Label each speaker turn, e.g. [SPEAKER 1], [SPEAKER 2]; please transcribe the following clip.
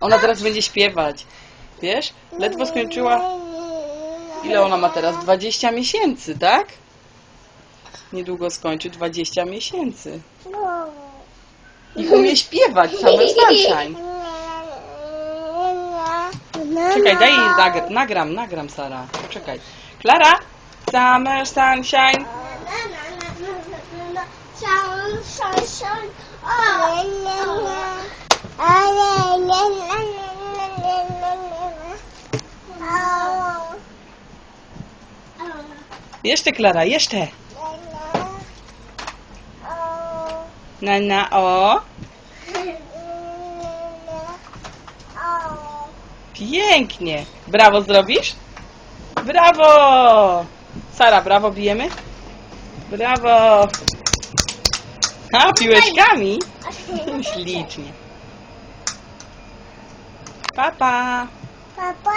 [SPEAKER 1] Ona teraz będzie śpiewać. Wiesz? Ledwo skończyła. Ile ona ma teraz? 20 miesięcy, tak? Niedługo skończy 20 miesięcy. I umie śpiewać Summer Sunshine. Czekaj, daj jej nagr nagram, nagram Sara. Czekaj. Klara! Summer Sunshine. Jeszcze Klara, jeszcze. Na na o. Pięknie. Brawo zrobisz? Brawo! Sara, brawo bijemy? Brawo! A, piłeczkami? Ślicznie. Pa, pa.
[SPEAKER 2] Papa.